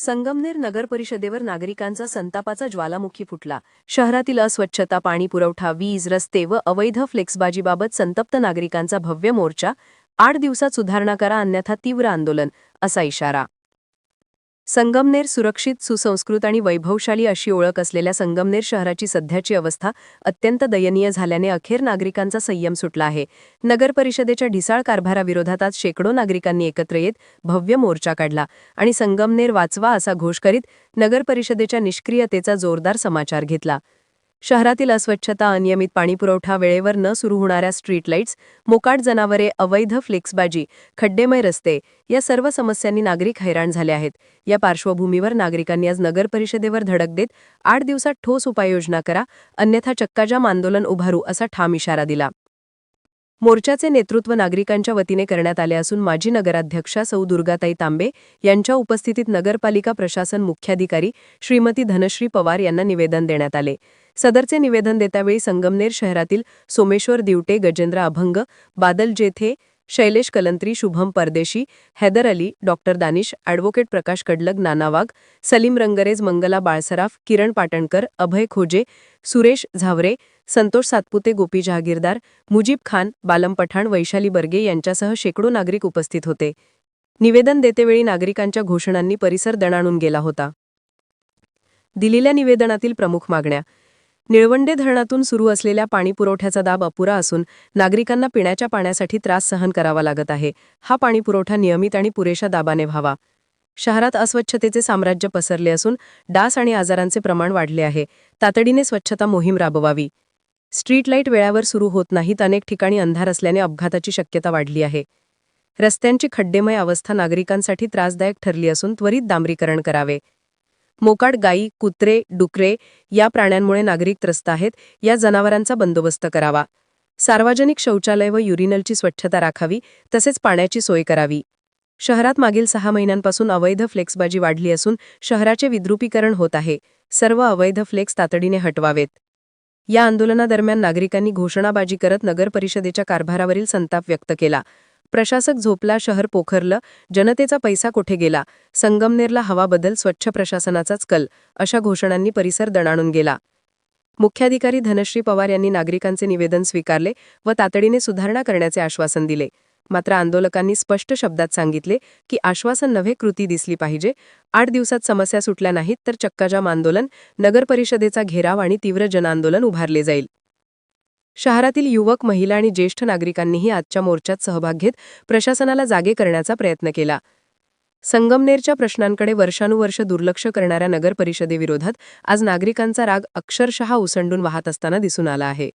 संगमनेर नगर परिषदेवर नागरिकांचा संतापाचा ज्वालामुखी फुटला. शहरातील अस्वच्छता पाणी पुरवठा वीज रस्ते व अवैध फ्लेक्सबाजीबाबत संतप्त नागरिकांचा भव्य मोर्चा. आठ दिवसात सुधारणा करा अन्यथा तीव्र आंदोलन असा इशारा. संगमनेर सुरक्षित सुसंस्कृत आणि वैभवशाली अशी ओळख असलेल्या संगमनेर शहराची सध्याची अवस्था अत्यंत दयनीय झाल्याने अखेर नागरिकांचा संयम सुटला आहे. नगर परिषदेच्या ढिसाळ कारभाराविरोधात आज शेकडो नागरिकांनी एकत्र येत भव्य मोर्चा काढला आणि संगमनेर वाचवा असा घोष करीत नगर परिषदेच्या निष्क्रियतेचा जोरदार समाचार घेतला. शहरातील अस्वच्छता अनियमित पाणीपुरवठा वेळेवर न सुरू होणाऱ्या स्ट्रीट लाईट्स मोकाट जनावरे अवैध फ्लेक्सबाजी खड्डेमय रस्ते या सर्व समस्यांनी नागरिक हैराण झाले आहेत. या पार्श्वभूमीवर नागरिकांनी आज नगर परिषदेवर धडक देत आठ दिवसात ठोस उपाययोजना करा अन्यथा चक्काजाम आंदोलन उभारू असा ठाम इशारा दिला. मोर्चाचे नेतृत्व नागरिकांच्या वतीने करण्यात आले असून माजी नगराध्यक्षा सौ दुर्गाताई तांबे यांच्या उपस्थितीत नगरपालिका प्रशासन मुख्याधिकारी श्रीमती धनश्री पवार यांना निवेदन देण्यात आले. सदरचे निवेदन देतावेळी संगमनेर शहरातील सोमेश्वर दिवटे गजेंद्र अभंग बादल जेथे शैलेश कलंत्री शुभम परदेशी हैदर अली डॉक्टर दानिश ॲडव्होकेट प्रकाश कडलग नाना वाघ सलीम रंगरेज मंगला बाळसराफ किरण पाटणकर अभय खोजे सुरेश झावरे संतोष सातपुते गोपी जहागीरदार मुजीब खान बालम पठाण वैशाली बर्गे यांच्यासह शेकडो नागरिक उपस्थित होते. निवेदन देतेवेळी नागरिकांच्या घोषणांनी परिसर दणाणून गेला होता. दिलेल्या निवेदनातील प्रमुख मागण्या. निळवंडे धरणातून सुरू असलेल्या पाणीपुरवठ्याचा दाब अपुरा असून नागरिकांना पिण्याच्या पाण्यासाठी त्रास सहन करावा लागत आहे. हा पाणीपुरवठा नियमित आणि पुरेशा दाबाने व्हावा. शहरात अस्वच्छतेचे साम्राज्य पसरले असून डास आणि आजारांचे प्रमाण वाढले आहे. तातडीने स्वच्छता मोहीम राबवावी. स्ट्रीट लाइट वेळावर सुरू होत नाहीत अनेक ठिकाणी अंधार असल्याने अपघाताची शक्यता वाढली आहे. रस्त्यांची खड्डेमय अवस्था नागरिकांसाठी त्रासदायक ठरली असून त्वरित डांबरीकरण करावे. मोकाड गायी कुत्रे डुकरे या प्राण्यांमुळे नागरिक त्रस्त आहेत. या जनावरांचा बंदोबस्त करावा. सार्वजनिक शौचालय व युरिनलची स्वच्छता राखावी तसेच पाण्याची सोय करावी. शहरात मागील सहा महिन्यांपासून अवैध फ्लेक्सबाजी वाढली असून शहराचे विद्रुपीकरण होत आहे. सर्व अवैध फ्लेक्स तातडीने हटवावेत. या आंदोलनादरम्यान नागरिकांनी घोषणाबाजी करत नगर परिषदेच्या कारभारावरील संताप व्यक्त केला. प्रशासक झोपला शहर पोखरलं जनतेचा पैसा कुठे गेला संगमनेरला हवा बदल स्वच्छ प्रशासनाचाच कल अशा घोषणांनी परिसर दणाणून गेला. मुख्याधिकारी धनश्री पवार यांनी नागरिकांचे निवेदन स्वीकारले व तातडीने सुधारणा करण्याचे आश्वासन दिले. मात्र आंदोलकांनी स्पष्ट शब्दात सांगितले की आश्वासन नव्हे कृती दिसली पाहिजे. आठ दिवसात समस्या सुटल्या नाहीत तर चक्काजाम आंदोलन नगर परिषदेचा घेराव आणि तीव्र जनआंदोलन उभारले जाईल. शहरातील युवक महिला आणि ज्येष्ठ नागरिकांनीही आजच्या मोर्चात सहभाग घेत प्रशासनाला जागे करण्याचा प्रयत्न केला. संगमनेरच्या प्रश्नांकडे वर्षानुवर्ष दुर्लक्ष करणाऱ्या नगर परिषदेविरोधात आज नागरिकांचा राग अक्षरशः उसंडून वाहत असताना दिसून आला आहे.